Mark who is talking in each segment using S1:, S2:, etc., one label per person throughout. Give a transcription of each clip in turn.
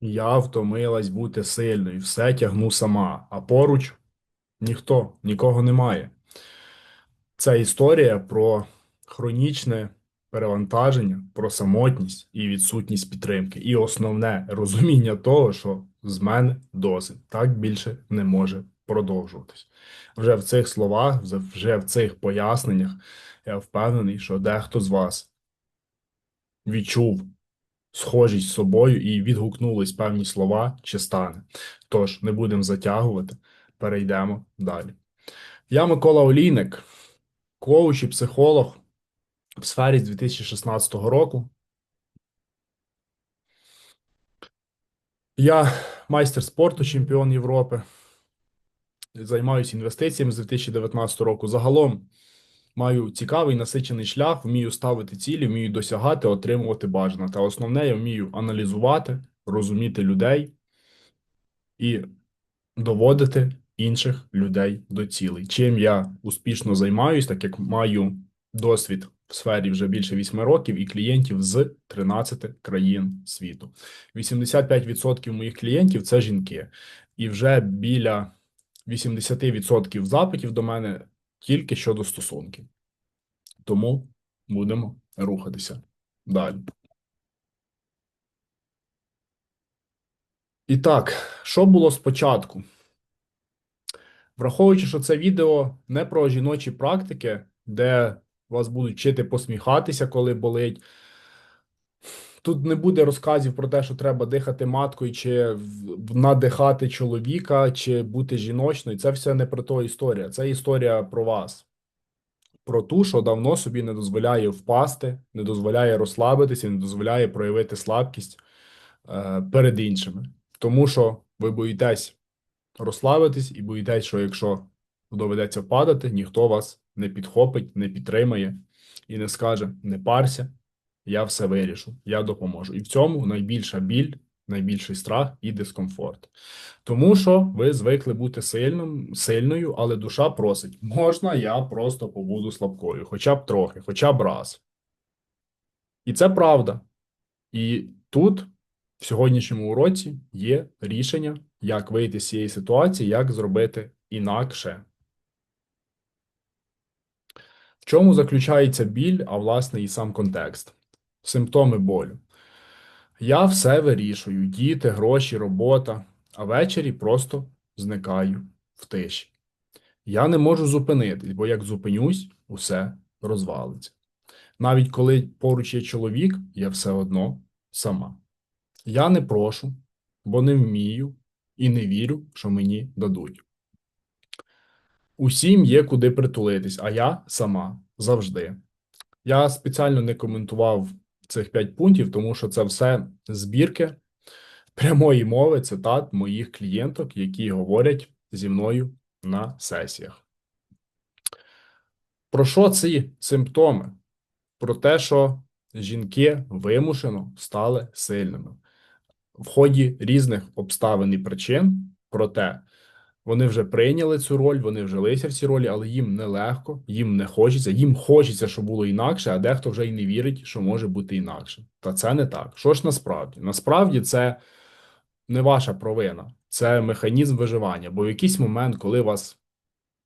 S1: Я втомилась бути сильною, все тягну сама, а поруч ніхто, нікого немає. Це історія про хронічне перевантаження, про самотність і відсутність підтримки. І основне розуміння того, що з мене досить так більше не може продовжуватись. Вже в цих словах, вже в цих поясненнях, я впевнений, що дехто з вас відчув схожість з собою і відгукнулись певні слова чи стане. Тож не будемо затягувати, перейдемо далі. Я Микола Олійник, коуч і психолог в сфері з 2016 року. Я майстер спорту, чемпіон Європи. Займаюся інвестиціями з 2019 року. Загалом маю цікавий насичений шлях, вмію ставити цілі, вмію досягати, отримувати бажане. Та основне, я вмію аналізувати, розуміти людей і доводити інших людей до цілей. Чим я успішно займаюсь, так як маю досвід в сфері вже більше 8 років і клієнтів з 13 країн світу. 85% моїх клієнтів це жінки, і вже біля 80% запитів до мене тільки щодо стосунків. Тому будемо рухатися далі. І так, що було спочатку? Враховуючи, що це відео не про жіночі практики, де вас будуть вчити посміхатися, коли болить. Тут не буде розказів про те, що треба дихати маткою, чи надихати чоловіка, чи бути жіночною. Це все не про то історія. Це історія про вас. Про ту, що давно собі не дозволяє впасти, не дозволяє розслабитися, не дозволяє проявити слабкість е, перед іншими. Тому що ви боїтесь розслабитись і боїтесь, що якщо доведеться впадати, ніхто вас не підхопить, не підтримає і не скаже: не парся, я все вирішу, я допоможу. І в цьому найбільша біль, найбільший страх і дискомфорт. Тому що ви звикли бути сильним, сильною, але душа просить: можна, я просто побуду слабкою, хоча б трохи, хоча б раз. І це правда. І тут, в сьогоднішньому уроці, є рішення, як вийти з цієї ситуації, як зробити інакше. В чому заключається біль, а власне і сам контекст? Симптоми болю. Я все вирішую: діти, гроші, робота, а ввечері просто зникаю в тиші. Я не можу зупинитись, бо як зупинюсь, усе розвалиться. Навіть коли поруч є чоловік, я все одно сама. Я не прошу, бо не вмію і не вірю, що мені дадуть. Усім є куди притулитись, а я сама завжди. Я спеціально не коментував цих п'ять пунктів, тому що це все збірки прямої мови, цитат моїх клієнток, які говорять зі мною на сесіях. Про що ці симптоми? Про те, що жінки вимушено стали сильними в ході різних обставин і причин, проте вони вже прийняли цю роль, вони вжилися в ці ролі, але їм нелегко, їм не хочеться, їм хочеться, щоб було інакше, а дехто вже й не вірить, що може бути інакше. Та це не так. Що ж насправді? Насправді це не ваша провина, це механізм виживання. Бо в якийсь момент, коли вас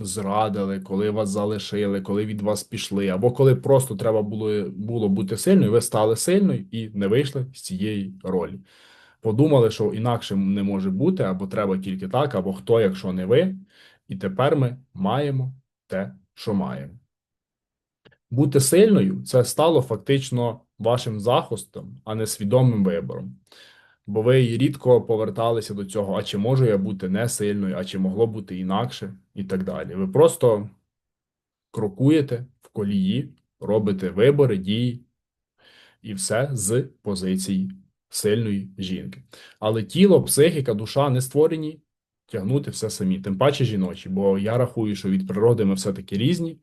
S1: зрадили, коли вас залишили, коли від вас пішли, або коли просто треба було, було бути сильною, ви стали сильною і не вийшли з цієї ролі подумали, що інакше не може бути, або треба тільки так, або хто, якщо не ви. І тепер ми маємо те, що маємо. Бути сильною це стало фактично вашим захистом, а не свідомим вибором. Бо ви рідко поверталися до цього, а чи можу я бути не сильною, а чи могло бути інакше, і так далі. Ви просто крокуєте в колії, робите вибори, дії, і все з позиції сильної жінки. Але тіло, психіка, душа не створені тягнути все самі, тим паче жіночі. Бо я рахую, що від природи ми все-таки різні,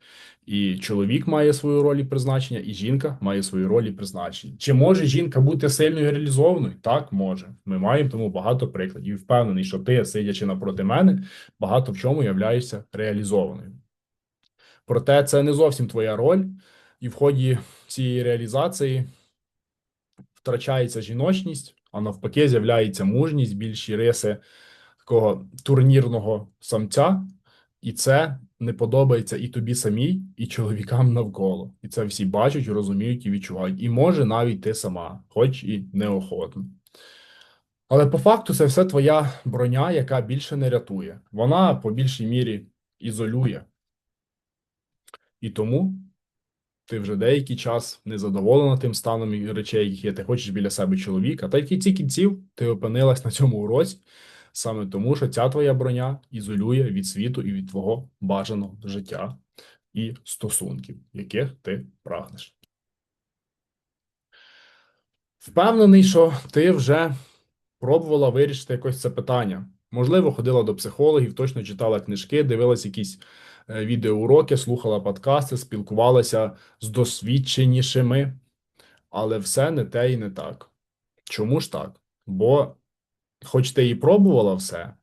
S1: і чоловік має свою роль і призначення, і жінка має свою роль і призначення. Чи може жінка бути сильною і реалізованою? Так, може. Ми маємо тому багато прикладів. Впевнений, що ти, сидячи напроти мене, багато в чому являєшся реалізованою. Проте це не зовсім твоя роль, і в ході цієї реалізації втрачається жіночність, а навпаки, з'являється мужність, більші риси такого турнірного самця, і це не подобається і тобі самій, і чоловікам навколо. І це всі бачать, розуміють і відчувають. І може навіть ти сама, хоч і неохотно. Але по факту це все твоя броня, яка більше не рятує. Вона по більшій мірі ізолює. І тому ти вже деякий час не задоволена тим станом речей, які. Ти хочеш біля себе чоловіка. Та й в кінці кінців ти опинилась на цьому уроці саме тому, що ця твоя броня ізолює від світу і від твого бажаного життя і стосунків, яких ти прагнеш. Впевнений, що ти вже пробувала вирішити якось це питання. Можливо, ходила до психологів, точно читала книжки, дивилась якісь відеоуроки, слухала подкасти, спілкувалася з досвідченішими, але все не те і не так. Чому ж так? Бо, хоч ти і пробувала все,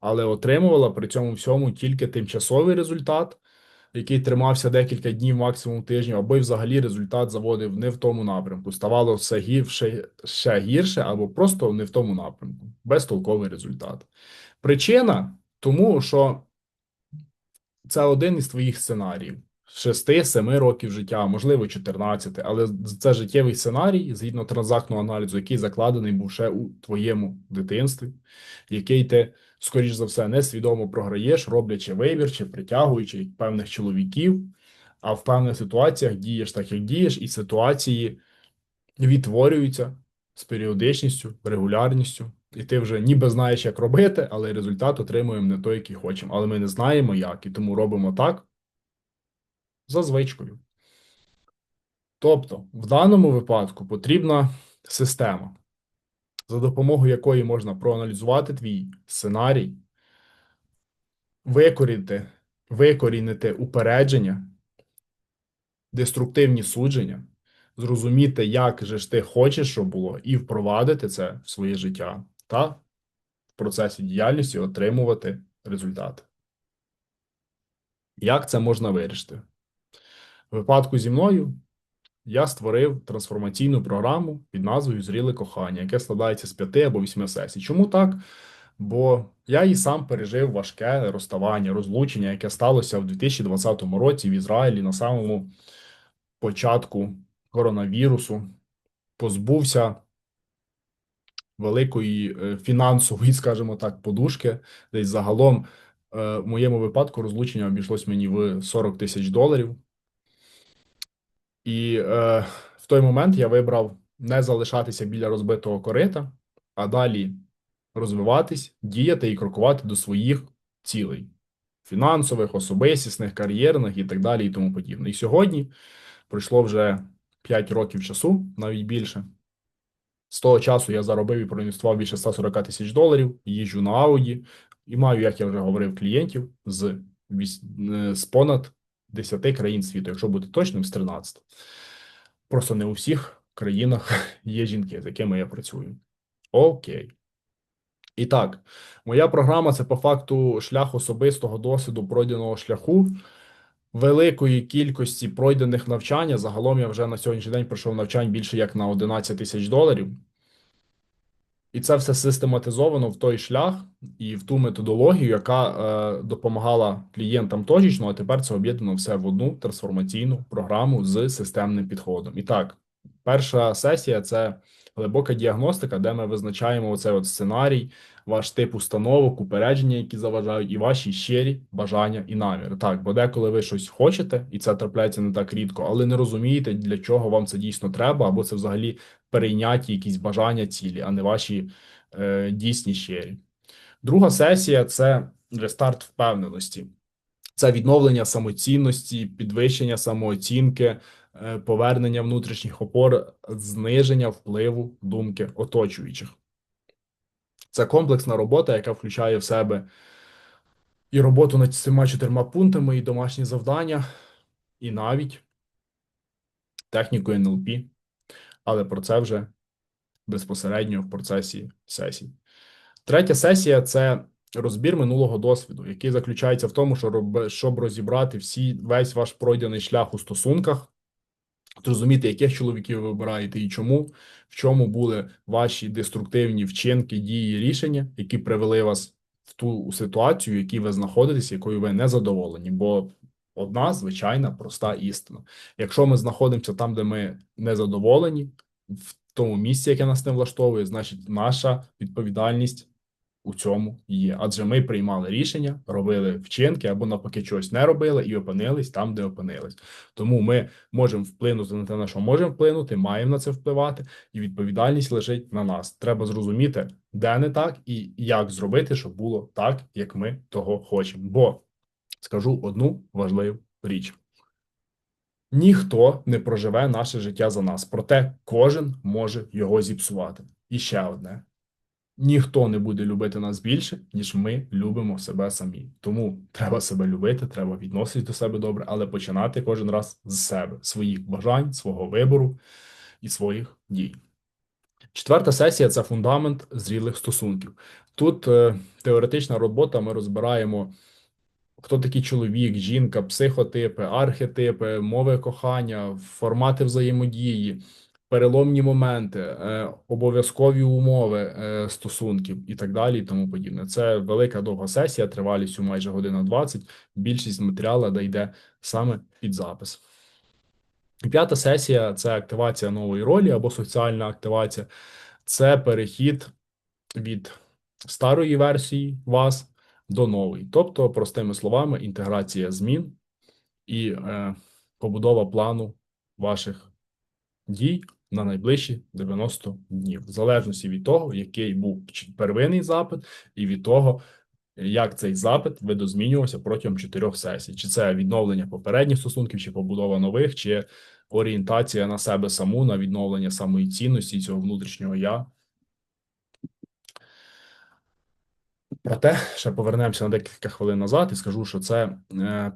S1: але отримувала при цьому всьому тільки тимчасовий результат, який тримався декілька днів, максимум тижнів, або й взагалі результат заводив не в тому напрямку. Ставало все гірше, ще гірше, або просто не в тому напрямку. Безтолковий результат. Причина тому, що це один із твоїх сценаріїв. 6-7 років життя, можливо, 14, але це життєвий сценарій згідно транзактного аналізу, який закладений був ще у твоєму дитинстві, який ти, скоріш за все, несвідомо програєш, роблячи вибір чи притягуючи певних чоловіків, а в певних ситуаціях дієш так, як дієш, і ситуації відтворюються з періодичністю, регулярністю. І ти вже ніби знаєш, як робити, але результат отримуємо не той, який хочемо. Але ми не знаємо, як, і тому робимо так за звичкою. Тобто, в даному випадку потрібна система, за допомогою якої можна проаналізувати твій сценарій, викорінити, викорінити упередження, деструктивні судження, зрозуміти, як же ж ти хочеш, щоб було, і впровадити це в своє життя та в процесі діяльності отримувати результати. Як це можна вирішити? В випадку зі мною я створив трансформаційну програму під назвою Зріле кохання, яке складається з п'яти або вісьми сесій. Чому так? Бо я і сам пережив важке розставання, розлучення, яке сталося в 2020 році в Ізраїлі на самому початку коронавірусу, позбувся великої е, фінансової, скажімо так, подушки. Десь загалом е, в моєму випадку розлучення обійшлось мені в 40 тисяч доларів. І е, в той момент я вибрав не залишатися біля розбитого корита, а далі розвиватись, діяти і крокувати до своїх цілей фінансових, особистісних, кар'єрних і так далі, і тому подібне. І сьогодні пройшло вже 5 років часу, навіть більше. З того часу я заробив і проінвестував більше 140 тисяч доларів, їжджу на Ауді і маю, як я вже говорив, клієнтів з, з понад 10 країн світу, якщо бути точним, з 13. Просто не у всіх країнах є жінки, з якими я працюю. Окей. І так, моя програма це по факту шлях особистого досвіду пройденого шляху, великої кількості пройдених навчання. Загалом я вже на сьогоднішній день пройшов навчань більше як на 11 тисяч доларів. І це все систематизовано в той шлях і в ту методологію, яка е, допомагала клієнтам точечно, а тепер це об'єднано все в одну трансформаційну програму з системним підходом. І так, перша сесія це глибока діагностика, де ми визначаємо оцей от сценарій, ваш тип установок, упередження, які заважають, і ваші щирі бажання і наміри. Так, бо деколи ви щось хочете, і це трапляється не так рідко, але не розумієте, для чого вам це дійсно треба, або це взагалі перейняті якісь бажання цілі, а не ваші е, дійсні щирі. Друга сесія це рестарт впевненості. Це відновлення самоцінності, підвищення самооцінки, е, повернення внутрішніх опор, зниження впливу думки оточуючих. Це комплексна робота, яка включає в себе і роботу над цими чотирма пунктами, і домашні завдання, і навіть техніку НЛП. Але про це вже безпосередньо в процесі сесії. Третя сесія це розбір минулого досвіду, який заключається в тому, щоб розібрати всі весь ваш пройдений шлях у стосунках, зрозуміти, яких чоловіків ви вибираєте і чому, в чому були ваші деструктивні вчинки, дії, рішення, які привели вас в ту ситуацію, в якій ви знаходитесь, якою ви не задоволені. Бо одна звичайна проста істина. Якщо ми знаходимося там, де ми не задоволені, в тому місці, яке нас не влаштовує, значить наша відповідальність у цьому є. Адже ми приймали рішення, робили вчинки або навпаки чогось не робили і опинились там, де опинились. Тому ми можемо вплинути на те, на що можемо вплинути, маємо на це впливати, і відповідальність лежить на нас. Треба зрозуміти, де не так і як зробити, щоб було так, як ми того хочемо. Бо скажу одну важливу річ. Ніхто не проживе наше життя за нас, проте кожен може його зіпсувати. І ще одне: ніхто не буде любити нас більше, ніж ми любимо себе самі. Тому треба себе любити, треба відноситись до себе добре, але починати кожен раз з себе, своїх бажань, свого вибору і своїх дій. Четверта сесія це фундамент зрілих стосунків. Тут е, теоретична робота ми розбираємо хто такий чоловік, жінка, психотипи, архетипи, мови кохання, формати взаємодії, переломні моменти, е, обов'язкові умови е, стосунків і так далі, і тому подібне. Це велика довга сесія, тривалістю майже година 20. Більшість матеріалу дійде саме під запис. П'ята сесія це активація нової ролі або соціальна активація. Це перехід від старої версії вас до нової. Тобто, простими словами, інтеграція змін і е, побудова плану ваших дій на найближчі 90 днів, в залежності від того, який був первинний запит, і від того, як цей запит видозмінювався протягом чотирьох сесій: чи це відновлення попередніх стосунків, чи побудова нових, чи орієнтація на себе саму, на відновлення самої цінності цього внутрішнього я. Проте ще повернемося на декілька хвилин назад і скажу, що це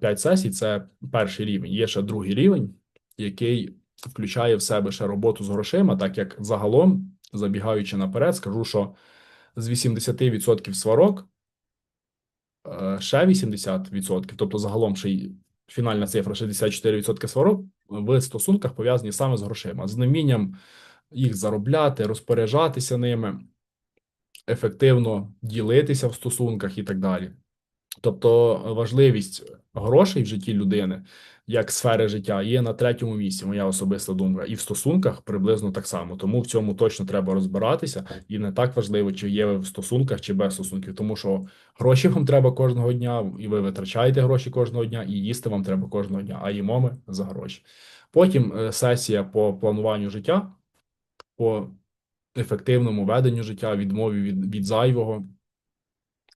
S1: 5 сесій, це перший рівень. Є ще другий рівень, який включає в себе ще роботу з грошима, так як загалом, забігаючи наперед, скажу, що з 80% сварок е, ще 80%, тобто загалом ще й фінальна цифра 64% сварок в стосунках пов'язані саме з грошима, з невмінням їх заробляти, розпоряджатися ними ефективно ділитися в стосунках і так далі. Тобто важливість грошей в житті людини як сфери життя є на третьому місці, моя особиста думка, і в стосунках приблизно так само. Тому в цьому точно треба розбиратися, і не так важливо, чи є ви в стосунках, чи без стосунків, тому що гроші вам треба кожного дня, і ви витрачаєте гроші кожного дня, і їсти вам треба кожного дня, а їмо ми за гроші. Потім е, сесія по плануванню життя, по ефективному веденню життя, відмові від, від зайвого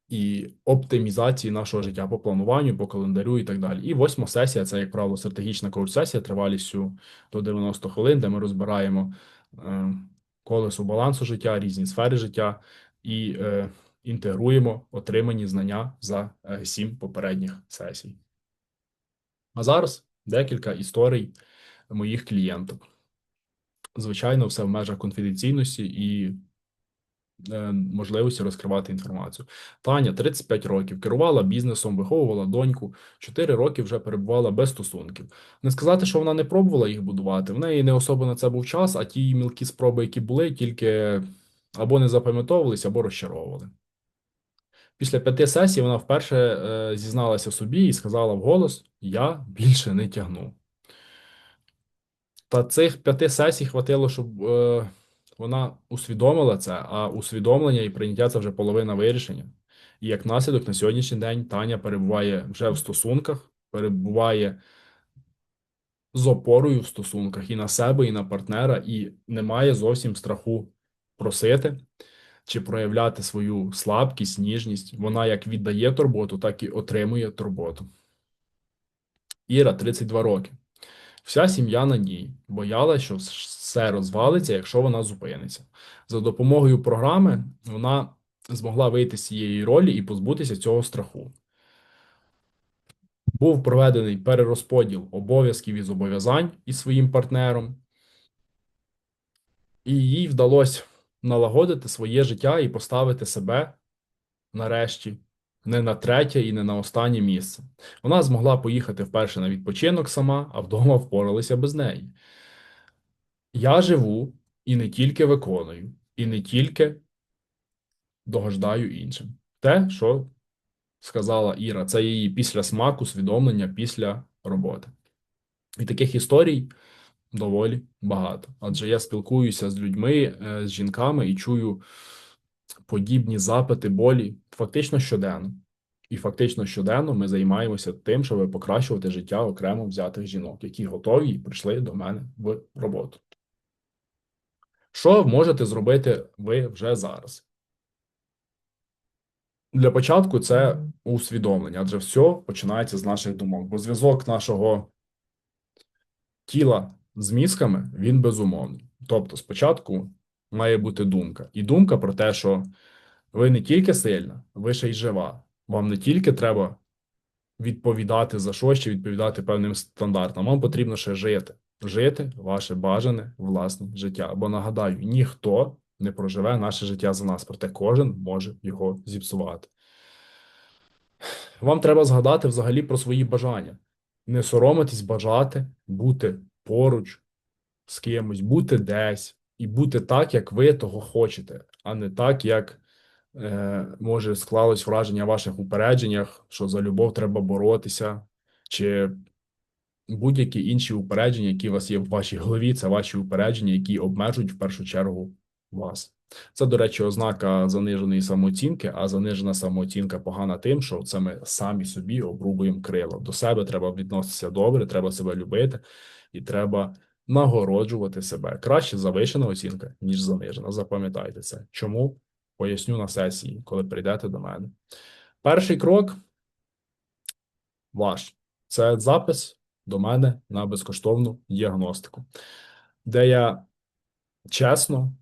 S1: і оптимізації нашого життя по плануванню, по календарю і так далі. І восьма сесія це, як правило, стратегічна коуч-сесія тривалістю до 90 хвилин, де ми розбираємо е, колесо балансу життя, різні сфери життя і е, інтегруємо отримані знання за е, сім попередніх сесій. А зараз декілька історій моїх клієнтів звичайно, все в межах конфіденційності і можливості розкривати інформацію. Таня 35 років керувала бізнесом, виховувала доньку. 4 роки вже перебувала без стосунків. Не сказати, що вона не пробувала їх будувати. В неї не особо на це був час, а ті мілкі спроби, які були, тільки або не запам'ятовувалися, або розчаровували. Після п'яти сесій вона вперше е, зізналася собі і сказала вголос: Я більше не тягну. Та цих п'яти сесій хватило, щоб е, вона усвідомила це, а усвідомлення і прийняття це вже половина вирішення. І як наслідок на сьогоднішній день Таня перебуває вже в стосунках, перебуває з опорою в стосунках і на себе, і на партнера, і не має зовсім страху просити чи проявляти свою слабкість, ніжність. Вона як віддає турботу, так і отримує турботу. Іра 32 роки. Вся сім'я на ній боялася, що все розвалиться, якщо вона зупиниться. За допомогою програми вона змогла вийти з цієї ролі і позбутися цього страху. Був проведений перерозподіл обов'язків і зобов'язань із своїм партнером, і їй вдалося налагодити своє життя і поставити себе нарешті не на третє і не на останнє місце. Вона змогла поїхати вперше на відпочинок сама, а вдома впоралися без неї. Я живу і не тільки виконую, і не тільки догождаю іншим. Те, що сказала Іра, це її після смаку, усвідомлення після роботи. І таких історій доволі багато. Адже я спілкуюся з людьми, е, з жінками і чую подібні запити болі фактично щоденно. І фактично щоденно ми займаємося тим, щоб покращувати життя окремо взятих жінок, які готові прийшли до мене в роботу. Що можете зробити ви вже зараз? Для початку це усвідомлення, адже все починається з наших думок, бо зв'язок нашого тіла з мізками він безумовний. Тобто, спочатку має бути думка, і думка про те, що ви не тільки сильна, ви ще й жива. Вам не тільки треба відповідати за щось чи відповідати певним стандартам, вам потрібно ще жити. Жити ваше бажане власне життя. Бо нагадаю, ніхто не проживе наше життя за нас, проте кожен може його зіпсувати. Вам треба згадати взагалі про свої бажання. Не соромитись бажати бути поруч з кимось, бути десь і бути так, як ви того хочете, а не так, як е, може склалось враження в ваших упередженнях, що за любов треба боротися, чи будь-які інші упередження, які у вас є в вашій голові, це ваші упередження, які обмежують в першу чергу вас. Це, до речі, ознака заниженої самооцінки, а занижена самооцінка погана тим, що це ми самі собі обрубуємо крило. До себе треба відноситися добре, треба себе любити і треба нагороджувати себе. Краще завишена оцінка, ніж занижена. Запам'ятайте це. Чому? Поясню на сесії, коли прийдете до мене. Перший крок ваш це запис до мене на безкоштовну діагностику, де я чесно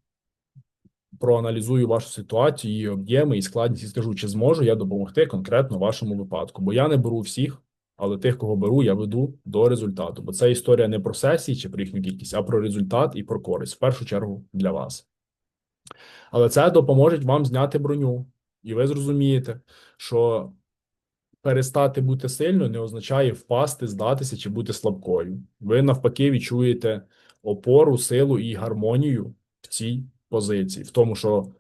S1: проаналізую вашу ситуацію, її об'єми і складність і скажу, чи зможу я допомогти конкретно вашому випадку. Бо я не беру всіх, але тих, кого беру, я веду до результату. Бо це історія не про сесії чи про їхню кількість, а про результат і про користь в першу чергу для вас. Але це допоможе вам зняти броню, і ви зрозумієте, що перестати бути сильною не означає впасти, здатися чи бути слабкою. Ви навпаки відчуєте опору, силу і гармонію в цій позиції, в тому, що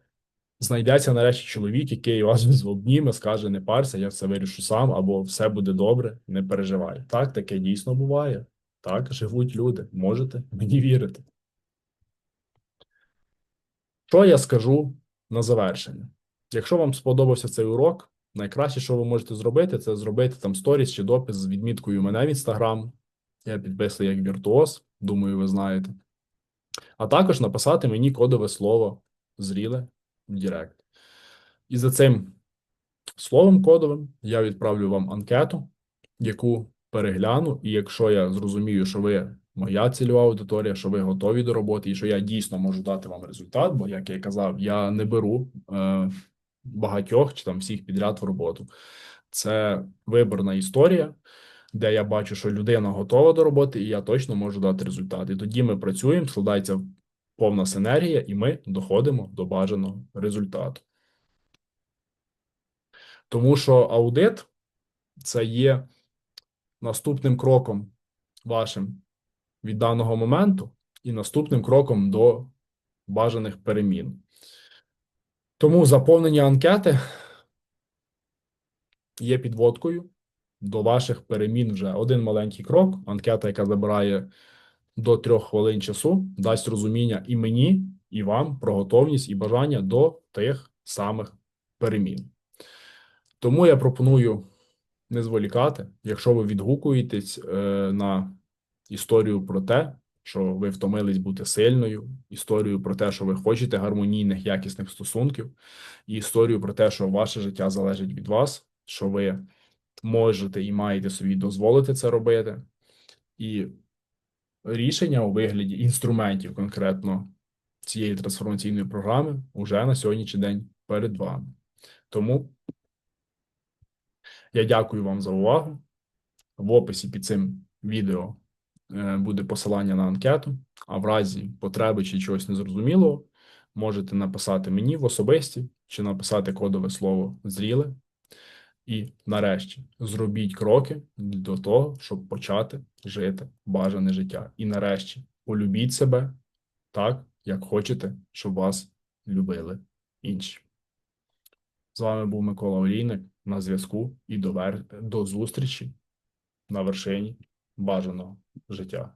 S1: знайдеться нарешті чоловік, який вас обніме, скаже: не парся, я все вирішу сам, або все буде добре, не переживай. Так, таке дійсно буває. Так, живуть люди. Можете мені вірити. Що я скажу на завершення? Якщо вам сподобався цей урок, найкраще, що ви можете зробити, це зробити там сторіс чи допис з відміткою мене в інстаграм. Я підписую як віртуоз, думаю, ви знаєте. А також написати мені кодове слово зріле в Директ. І за цим словом кодовим я відправлю вам анкету, яку перегляну. І якщо я зрозумію, що ви моя цільова аудиторія, що ви готові до роботи, і що я дійсно можу дати вам результат, бо, як я казав, я не беру е, багатьох чи там всіх підряд в роботу. Це виборна історія, де я бачу, що людина готова до роботи, і я точно можу дати результат. І тоді ми працюємо, складається повна синергія, і ми доходимо до бажаного результату. Тому що аудит це є наступним кроком вашим від даного моменту і наступним кроком до бажаних перемін. Тому заповнення анкети є підводкою до ваших перемін вже один маленький крок. Анкета, яка забирає до трьох хвилин часу, дасть розуміння і мені, і вам про готовність і бажання до тих самих перемін. Тому я пропоную не зволікати, якщо ви відгукуєтесь е, на історію про те, що ви втомились бути сильною, історію про те, що ви хочете гармонійних, якісних стосунків, і історію про те, що ваше життя залежить від вас, що ви можете і маєте собі дозволити це робити, і рішення у вигляді інструментів конкретно цієї трансформаційної програми вже на сьогоднішній день перед вами. Тому я дякую вам за увагу. В описі під цим відео буде посилання на анкету, а в разі потреби чи чогось незрозумілого, можете написати мені в особисті чи написати кодове слово зріле. І нарешті зробіть кроки до того, щоб почати жити бажане життя. І нарешті полюбіть себе, так, як хочете, щоб вас любили інші. З вами був Микола Олійник на зв'язку і до, вер... до зустрічі на вершині бажаного життя.